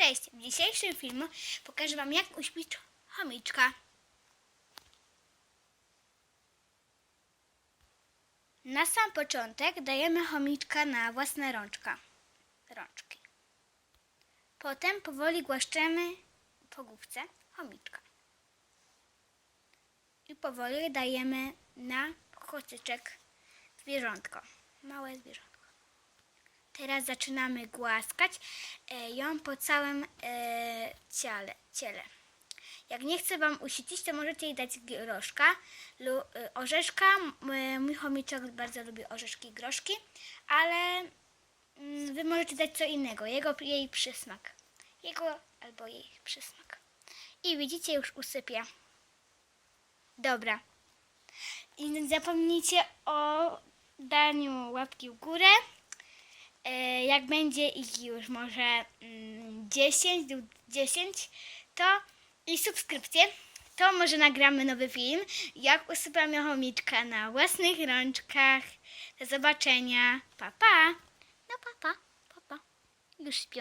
Cześć! W dzisiejszym filmie pokażę Wam jak uśpić chomiczka. Na sam początek dajemy chomiczka na własne rączka. rączki. Potem powoli głaszczemy po główce chomiczka. I powoli dajemy na chocyczek zwierzątko. Małe zwierzątko. Teraz zaczynamy głaskać e, ją po całym e, ciele, ciele. Jak nie chce Wam usycić, to możecie jej dać groszka lub e, orzeszka. Mój chomiczek bardzo lubi orzeszki i groszki, ale mm, Wy możecie dać co innego, jego, jej przysmak. Jego albo jej przysmak. I widzicie, już usypia. Dobra. I zapomnijcie o daniu łapki w górę. E, jak będzie ich już może mm, 10 lub 10, to i subskrypcje, to może nagramy nowy film, jak usypiamy chomiczka na własnych rączkach. Do zobaczenia. Pa, pa. No pa, pa, pa, pa. Już śpią.